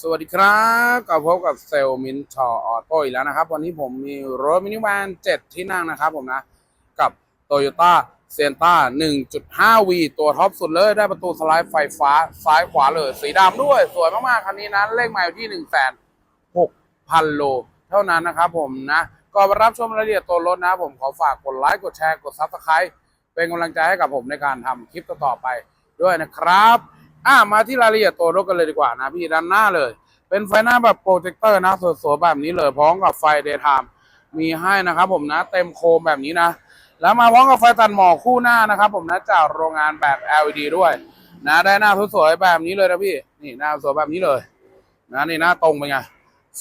สวัสดีครับกลับพบกับเซลมินชอออโต้อีกแล้วนะครับ วันนี้ผมมีรถมินิวัน7 ที่นั่งนะครับผมนะ กับ Toyota s e n t a 1.5V ตัวท็อปสุดเลย ได้ประตูสไลด์ไฟฟ้าซ้ายขวาเลย สีดำด้วย สวยมากๆ คันนี้นะ เลขไมล์อยู่ที่ 1 6 0 0 โล เท่านั้นนะครับผมนะก่อนรับชมรายละเอียดตัวรถนะ ผมขอฝากกดไลค์ กดแชร์ กด Subscribe เป็นกำลังใจให้กับผมในการทำคลิปต่อๆไปด้วยนะครับ อ่ามาที่รายละเอียดตัวรถกันเลยดีกว่านะพี่ด้านหน้าเลย เป็นไฟหน้าแบบโปรเจคเตอร์นะสวยๆแบบนี้เลยพร้อมกับไฟเดย์ไทม์มีให้นะครับ ผมนะเต็มโคมแบบนี้นะ แล้วมาพร้อมกับไฟตัดหมอกคู่หน้านะครับ ผมนะจากโรงงานแบบ LED ด้วย นะได้หน้าสวยๆแบบนี้เลยนะพี่นี่หน้าสวยแบบนี้เลยนะนี่หน้าตรงเป็นไง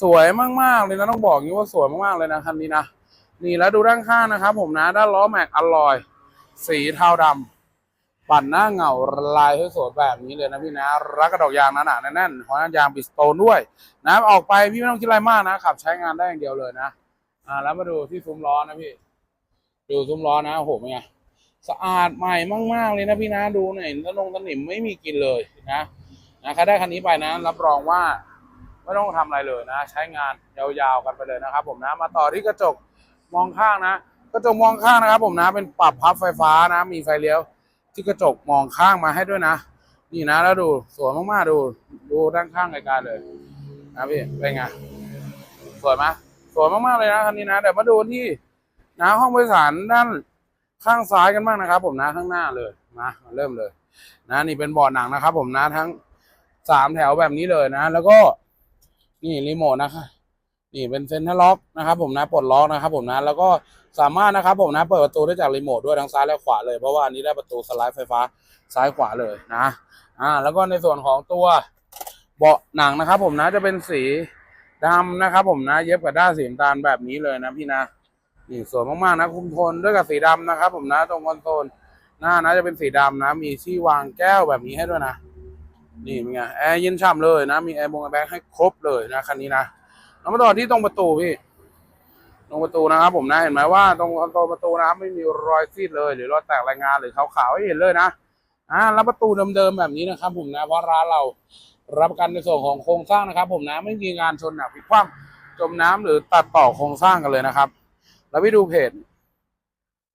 สวยมากๆเลยนะต้องบอกอย่างนี้ว่าสวยมากๆเลยนะคันนี้นะนี่แล้วดูด้านข้างนะครับ ผมนะด้านล้อแม็กอลลอย สีเทาดำ ปั่นหน้าเงาลายสวยๆแบบนี้เลยนะพี่นะรักกระดอกยางหนาๆแน่นๆหัวยางบิสโตนด้วยนะออกไปพี่ไม่ต้องคิดอะไรมากนะขับ ใช้งานได้อย่างเดียวเลยนะอ่าแล้วมาดูที่ซุ้มล้อนะพี่ ดูซุ้มล้อนะโอ้โหเป็นไงสะอาดใหม่มาก ๆ เลยนะพี่นะดูหน่อยตะนงตะหนิมไม่มีกินเลยนะนะใครได้คันนี้ไปนะ รับรองว่าไม่ต้องทำอะไรเลยนะ ใช้งานยาวๆกันไปเลยนะครับ ผมนะมาต่อที่กระจกมองข้างนะกระจกมองข้างนะครับ ผมนะเป็นปรับพับไฟฟ้านะ มีไฟเลี้ยว ที่กระจกมองข้างมาให้ด้วยนะ นี่นะแล้วดูสวยมากๆดู ดูด้านข้างไกลๆเลยนะพี่เป็นไงสวยไหมสวยมากๆเลยนะคันนี้นะเดี๋ยวมาดูที่นะห้องโดยสารด้านข้างซ้ายกันบ้างนะครับ ผมนะข้างหน้าเลยมาเริ่มเลย นะนี่เป็นเบาะหนังนะครับ ผมนะทั้งสามแถวแบบนี้เลยนะ แล้วก็นี่รีโมทนะครับ นี่เป็นเซ็นทรัลล็อกนะครับผมนะปลดล็อกนะครับผมนะแล้วก็สามารถนะครับผมนะเปิดประตูได้จากรีโมทด้วยทั้งซ้ายและขวาเลยเพราะว่าอันนี้ได้ประตูสไลด์ไฟฟ้าซ้ายขวาเลยนะอ่าแล้วก็ในส่วนของตัวเบาะหนังนะครับ ผมนะจะเป็นสีดำนะครับผมนะเย็บกับด้านสีน้ำตาลแบบนี้เลยนะพี่นะนี่สวยมากๆนะคุมโทนด้วยกับสีดำนะครับ ผมนะตรงคอนโซลหน้านะจะเป็นสีดำนะ มีที่วางแก้วแบบนี้ให้ด้วยนะนี่เป็นไงแอร์เย็นฉ่ำเลยนะ มีแอร์บงแอร์แบ็กให้ครบเลยนะคันนี้นะ แล้วมาต่อที่ตรงประตูพี่ตรงประตูนะครับ ผมนะเห็นไหมว่าตรงตรงประตูนะครับไม่มีรอยซีดเลย หรือรอยแตกรายงานหรือขาวๆให้เห็นเลยนะอ่าแล้วประตูเดิมๆแบบนี้นะครับ ผมนะเพราะร้านเรารับประกันในส่วนของโครงสร้างนะครับ ผมนะไม่มีงานชนหนักพิกคว่ำจมน้ำหรือตัดต่อโครงสร้างกันเลยนะครับ แล้วไปดูเพจ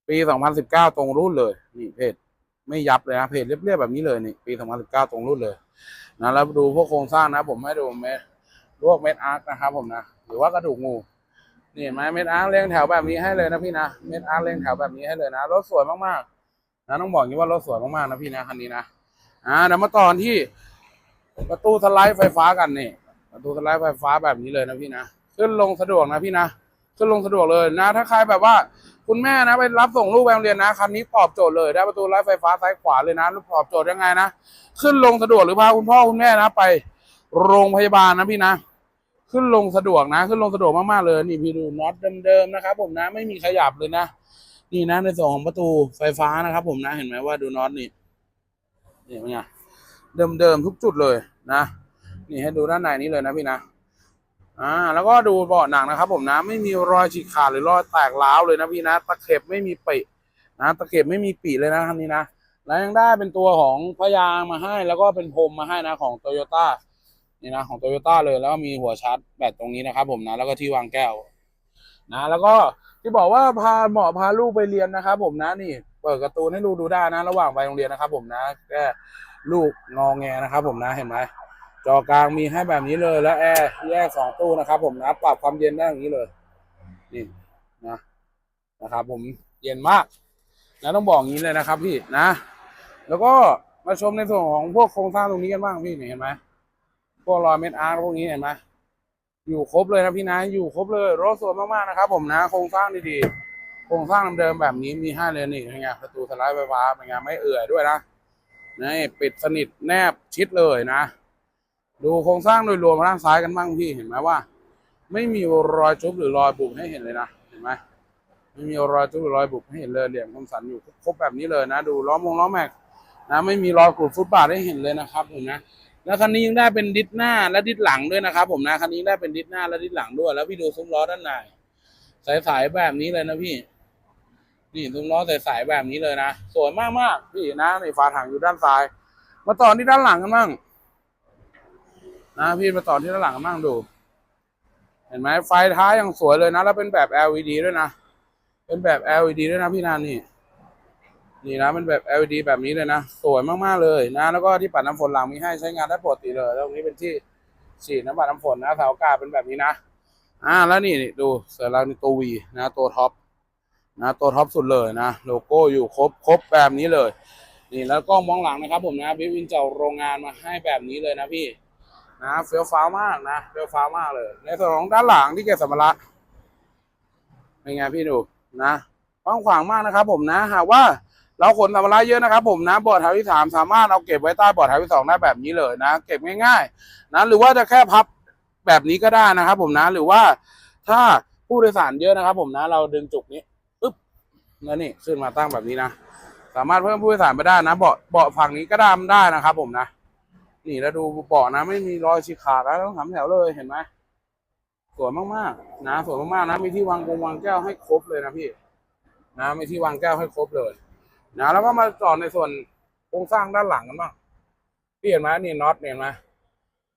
ปี 2019 ตรงรุ่นเลยนี่เพจไม่ยับเลยนะเพจเรียบๆแบบนี้เลยนี่ปี 2019 ตรงรุ่นเลยนะแล้วดูพวกโครงสร้างนะ ผมให้ดูเม ลวกเม็ดอาร์คนะครับผมนะหรือว่ากระดูกงูนี่เห็นไหมเม็ดอาร์คเรียงแถวแบบนี้ให้เลยนะพี่นะเม็ดอาร์คเรียงแถวแบบนี้ให้เลยนะรถสวยมากๆนะต้องบอกอย่างนี้ว่ารถสวยมากๆนะพี่นะคันนี้นะอ่าเดี๋ยวมาต่อที่ประตูสไลด์ไฟฟ้ากันนี่ประตูสไลด์ไฟฟ้าแบบนี้เลยนะพี่นะขึ้นลงสะดวกนะพี่นะขึ้นลงสะดวกเลยนะ ถ้าใครแบบว่าคุณแม่นะไปรับส่งลูกไปโรงเรียนนะคันนี้ตอบโจทย์เลยได้ประตูไลท์ไฟฟ้าซ้ายขวาเลยนะตอบโจทย์ยังไงนะขึ้นลงสะดวกหรือพาคุณพ่อคุณแม่นะไปโรงพยาบาลนะพี่นะ ขึ้นลงสะดวกนะ ขึ้นลงสะดวกมากๆเลย นี่พี่ดูน็อตเดิมๆนะครับ ผมนะไม่มีขยับเลยนะนี่นะในส่วนของประตูไฟฟ้านะครับ ผมนะเห็นไหมว่าดูน็อตนี่นี่เป็นไงเดิมๆทุกจุดเลยนะนี่ให้ดูด้านในนี้เลยนะพี่นะอ่าแล้วก็ดูเบาะหนังนะครับ ผมนะ ไม่มีรอยฉีกขาดหรือรอยแตกร้าวเลยนะพี่นะตะเข็บไม่มีปีนะตะเข็บไม่มีปีเลยนะคันนี้นะแล้วยังได้เป็นตัวของพยางมาให้ แล้วก็เป็นพรมมาให้นะของโตโยต้า นี่นะของโตโยต้าเลยแล้วก็มีหัวชาร์จแบตตรงนี้นะครับ ผมนะแล้วก็ที่วางแก้ว นะ แล้วก็ที่บอกว่าพาเหมาะพาลูกไปเรียนนะครับ ผมนะนี่เปิดการ์ตูนให้ลูกดูได้นะ ระหว่างไปโรงเรียนนะครับ ผมนะแค่ลูกงอแงนะครับ ผมนะเห็นไหมจอกลางมีให้แบบนี้เลยแล้วแอร์แยกสองตู้นะครับ ผมนะปรับความเย็นได้อย่างนี้เลยนี่นะนะครับ ผมเย็นมากนะต้องบอกงนี้เลยนะครับพี่นะ แล้วก็มาชมในส่วนของพวกโครงสร้างตรงนี้กันบ้างพี่เห็นไหม วกรอยเม็ดอาร์ตพวกนี้เห็นไหมอยู่ครบเลยนะพี่นะ อยู่ครบเลยรถสวยมากๆนะครับ ผมนะโครงสร้างดีๆโครงสร้างเดิมๆแบบนี้มีให้เลยนี่เป็นไงประตูสไลด์ไฟฟ้าเป็นไงไม่เอื่อยด้วยนะนี่ปิดสนิทแนบชิดเลยนะ ดูโครงสร้างโดยรวมด้านซ้ายกันบ้างพี่เห็นไหมว่า ไม่มีรอยจุบหรือรอยบุบให้เห็นเลยนะเห็นไหมไม่มีรอยจุบหรือรอยบุบให้เห็นเลยเหลี่ยมคมสันอยู่ครบแบบนี้เลยนะ ดูล้อมวงล้อแม็กนะไม่มีรอยขูดฟุตบาทให้เห็นเลยนะครับผมนะ แล้วคันนี้ยังได้เป็นดิสหน้าและดิสหลังด้วยนะครับ ผมนะคันนี้ได้เป็นดิสหน้าและดิสหลังด้วย แล้วพี่ดูซุ้มล้อด้านในสายๆแบบนี้เลยนะพี่นี่ซุ้มล้อสายๆแบบนี้เลยนะสวยมากๆพี่นะนี่ฝาถังอยู่ด้านซ้าย มาต่อที่ด้านหลังกันบ้างนะพี่มาต่อที่ด้านหลังกันบ้างดู เห็นไหมไฟท้ายยังสวยเลยนะ แล้วเป็นแบบ LED ด้วยนะเป็นแบบ LED ด้วยนะพี่นันนี่ นี่นะเป็นแบบ LED แบบนี้เลยนะ สวยมากๆเลยนะ แล้วก็ที่ปัดน้ำฝนหลังมีให้ใช้งานได้ปกติเลยแล้วตรงนี้เป็นที่ฉีดน้ำปัดน้ำฝนนะเสาอากาศเป็นแบบนี้นะ อ่าแล้วนี่นดูเสือเรานี่ตัววีนะตัวท็อปนะตัวท็อปสุดเลยนะ โลโก้อยู่ครบครบแบบนี้เลย นี่แล้วก็มองหลังนะครับ ผมนะบิววินเจ้าโรงงานมาให้แบบนี้เลยนะพี่นะเฟี้ยวฟ้าวมากนะเฟี้ยวฟ้าวมากเลย ในส่วนของด้านหลังที่เก็บสัมภาระเป็นไงพี่ดูนะกว้างขวางมากนะครับ ผมนะหากว่า เราขนสัมภาระเยอะนะครับผมนะบอร์ดแถวที่สามสามารถเอาเก็บไว้ใต้บอร์ดแถวที่สองได้แบบนี้เลยนะ เก็บง่ายๆนะหรือว่าจะแค่พับแบบนี้ก็ได้นะครับ ผมนะหรือว่าถ้าผู้โดยสารเยอะนะครับ ผมนะ เราดึงจุกนี้ปึ๊บแล้วนี่ขึ้นมาตั้งแบบนี้นะสามารถเพิ่มผู้โดยสารไปได้นะเบาะเบาะฝั่งนี้ก็ดามได้นะครับ ผมนะนี่แล้วดูเบาะนะ ไม่มีรอยฉีกขาดแล้วต้องทำแถวเลยเห็นไหมสวยมากๆนะสวยมากๆนะมีที่วางกงวางแก้วให้ครบเลยนะพี่ นะมีที่วางแก้วให้ครบเลย นะแล้วก็มาจอดในส่วนโครงสร้างด้านหลังกันบ้างพี่เห็นไหมนี่น็อตเห็นไหม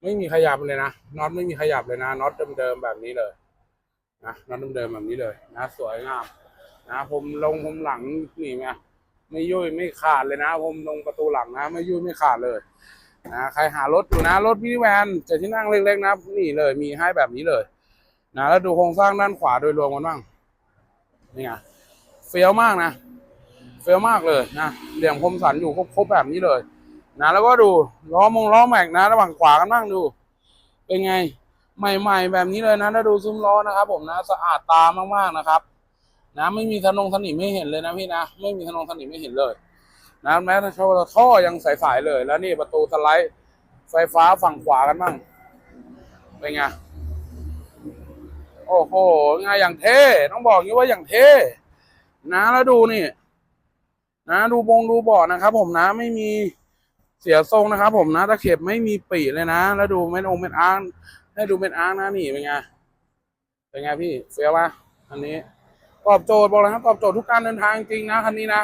ไม่มีขยับเลยนะน็อตไม่มีขยับเลยนะน็อตเดิมๆแบบนี้เลยนะน็อตเดิมๆแบบนี้เลย นะสวยงาม นะผมลงผมหลังนี่ไงไม่ยุ่ยไม่ขาดเลยนะผมลงประตูหลังนะ ไม่ยุ่ยไม่ขาดเลยนะใครหารถอยู่นะรถพี่แวนจะที่นั่งเล็กๆนะนี่เลย มีให้แบบนี้เลย นะแล้วดูโครงสร้างด้านขวาโดยรวมกันบ้างนี่ไงเฟี้ยวมากนะ เฟี้ยวมากเลยนะเหลี่ยมคมสันอยู่ครบๆแบบนี้เลย นะแล้วก็ดูล้อมงล้อแม็กนะ ระหว่างขวากันบ้างดู เป็นไง ใหม่ๆ แบบนี้เลยนะแล้วดูซุ้มล้อนะครับ ผมนะสะอาดตามากๆนะครับ นะไม่มีถนงถนิมไม่เห็นเลยนะพี่นะไม่มีถนงถนิมไม่เห็นเลยนะแม้แต่ท่อยังใสๆเลย แล้วนี่ประตูสไลด์ไฟฟ้าฝั่งขวากันบ้างเป็นไงโอ้โหไงอย่างเท่ต้องบอกงี้ว่าอย่างเท่นะแล้วดูนี่ นะดูบงดูบาะนะครับ ผมนะไม่มีเสียทรงนะครับ ผมนะตะเข็บไม่มีปีเลยนะ แล้วดูเม็ดองเม็ดอ้างให้ดูเม็ดอ้างนะนี่เป็นไงเป็นไงพี่เฟี้ยวปะอันนี้ตอบโจทย์บอกเลยครับตอบโจทย์ทุกการเดินทางจริงนะคันนี้นะ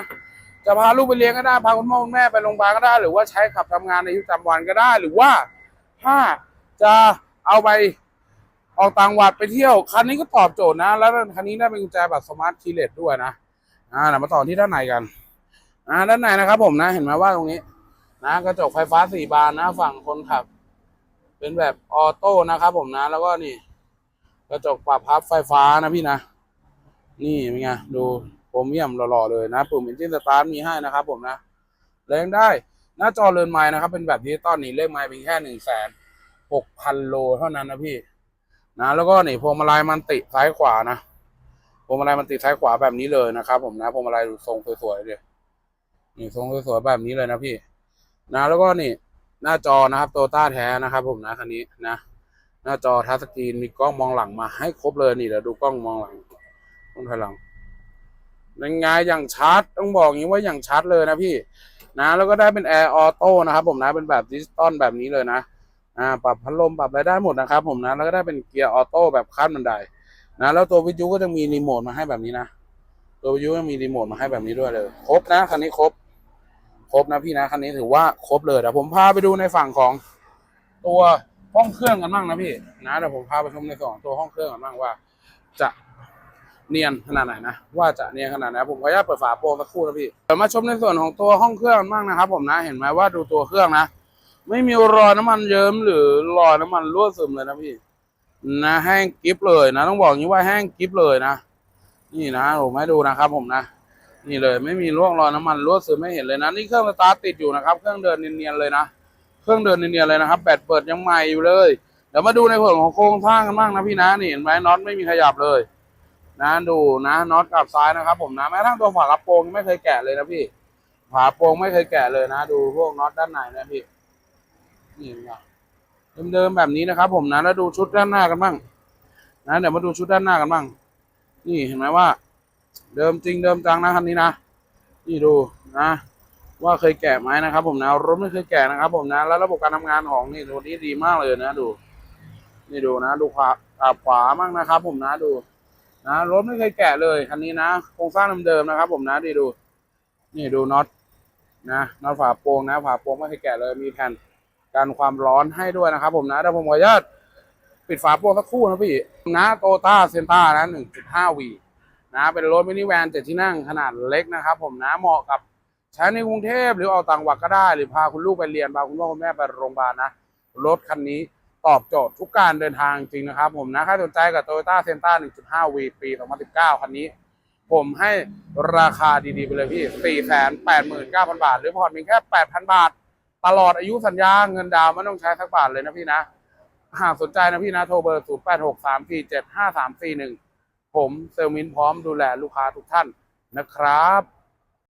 จะพาลูกไปเลี้ยงก็ได้พาคุณพ่อคุณแม่ไปโรงพยาบาลก็ได้ หรือว่าใช้ขับทำงานในชีวิตประจำวันก็ได้ หรือว่าถ้าจะเอาไปออกต่างหวัดไปเที่ยว คันนี้ก็ตอบโจทย์นะ แล้วคันนี้ได้เป็นกุญแจแบบสมาร์ทคีเลสด้วยนะอ่ามาต่อที่ด้านในกัน อ่าด้านในนะครับผมนะเห็นไหมว่าตรงนี้ นะกระจกไฟฟ้าสี่บานนะฝั่งคนขับ เป็นแบบออโต้นะครับผมนะ แล้วก็นี่ กระจกปรับพับไฟฟ้านะพี่นะนี่เป็นไงดูโครเมียมหล่อๆเลยนะปุ่มเอนจินสตาร์ทมีให้นะครับผมนะแรงได้หน้าจอเรือนไม้นะครับ เป็นแบบดิจิตอลนี่เลขไม้เพียงแค่หนึ่งแสนหกพันโลเท่านั้นนะพี่ นะ แล้วก็นี่พวงมาลัยมันติซ้ายขวานะพวงมาลัยมันติซ้ายขวาแบบนี้เลยนะครับผมนะพวงมาลัยดูทรงสวยๆเลย นี่ทรงสวยๆแบบนี้เลยนะพี่ นะแล้วก็นี่ หน้าจอนะครับโตต้าแท้นะครับ ผมนะคันนี้นะหน้าจอทัชสกรีนมีกล้องมองหลังมาให้ครบเลยนี่เดี๋ยวดูกล้องมองหลังกล้องถอยหลังเป็นไงอย่างชัดต้องบอกอย่างนี้ว่าอย่างชัดเลยนะพี่ นะแล้วก็ได้เป็นแอร์ออโต้นะครับ ผมนะเป็นแบบดิจิตอลแบบนี้เลยนะอ่าปรับพัดลมปรับอะไรได้หมดนะครับ ผมนะแล้วก็ได้เป็นเกียร์ออโต้แบบขั้นบันไดนะแล้วตัววิทยุก็จะมีรีโมทมาให้แบบนี้นะตัววิทยุก็มีรีโมทมาให้แบบนี้ด้วยเลย ครบนะคันนี้ครบ ครบนะพี่นะคันนี้ถือว่าครบเลยเดี๋ยวผมพาไปดูในฝั่งของตัวห้องเครื่องกันบ้างนะพี่นะเดี๋ยวผมพาไปชมในส่วนของตัวห้องเครื่องกันบ้างว่า จะเนียนขนาดไหนนะว่าจะเนียนขนาดไหนผมขออนุญาตเปิดฝาโปรงสักครู่นะพี่เดี๋ยวมาชมในส่วนของตัวห้องเครื่องกันบ้างนะครับ ผมนะเห็นไหมว่าดูตัวเครื่องนะไม่มีรอยน้ำมันเยิ้มหรือรอยน้ำมันรั่วซึมเลยนะพี่ นะแห้งกิฟเลยนะ ต้องบอกอย่างนี้ว่าแห้งกิฟเลยนะนี่นะผมให้ดูนะครับผมนะ นี่เลยไม่มีร่องรอยน้ำมันรั่วซึมไม่เห็นเลยนะนี่เครื่องสตาร์ทติดอยู่นะครับ เครื่องเดินเนียนๆเลยนะเครื่องเดินเนียนๆเลยนะครับแบตเปิดยังใหม่อยู่เลยเดี๋ยวมาดูในส่วนของโครงสร้างกันบ้างนะพี่นะนี่เห็นไหมน็อตไม่มีขยับเลย นะดูนะน็อตกลับซ้ายนะครับ ผมนะแม้กระทั่งตัวฝากระโปรงไม่เคยแกะเลยนะพี่ฝาโปรงไม่เคยแกะเลยนะ ดูพวกน็อตด้านในนะพี่นี่นะเดิมๆแบบนี้นะครับ ผมนะแล้วดูชุดด้านหน้ากันบ้างนะเดี๋ยวมาดูชุดด้านหน้ากันบ้าง นี่เห็นไหมว่า เดิมจริงเดิมจังนะคันนี้นะนี่ดูนะ ว่าเคยแกะไหมนะครับ ผมนะรถไม่เคยแกะนะครับ ผมนะแล้วระบบการทำงานของนี่ตัวนี้ดีมากเลยนะดู นี่ดูนะดูขวาอ่าขวามั่งนะครับ ผมนะดูนะรถไม่เคยแกะเลยคันนี้นะโครงสร้างเดิมๆนะครับ ผมนะดีดู นี่ดูน็อตนะน็อตฝาโปรงนะฝาโปรงไม่เคยแกะเลยมีแผ่นกันความร้อนให้ด้วยนะครับ ผมนะเดี๋ยวผมขออนุญาตปิดฝาโปรสักครู่นะพี่นะโตต้าเซนต้านะ1.5วี นะเป็นรถมินิแวนเจ็ดที่นั่งขนาดเล็กนะครับ ผมนะเหมาะกับใช้ในกรุงเทพหรือเอาต่างจังหวัดก็ได้ หรือพาคุณลูกไปเรียนพาคุณพ่อคุณแม่ไปโรงพยาบาลนะรถคันนี้ตอบโจทย์ทุกการเดินทางจริงนะครับ ผมนะถ้าสนใจกับ Toyota c e n t r a 1.5 V ปี 2019 คันนี้ ผมให้ราคาดีๆไปเลยพี่ 489,000 บาท หรือผ่อนเพียงแค่ 8,000 บาท ตลอดอายุสัญญาเงินดาวไม่ต้องใช้สักบาทเลยนะพี่นะ หากสนใจนะพี่นะ โทรเบอร์ 0863475341 ผมเซลมินพร้อมดูแลลูกค้าทุกท่านนะครับ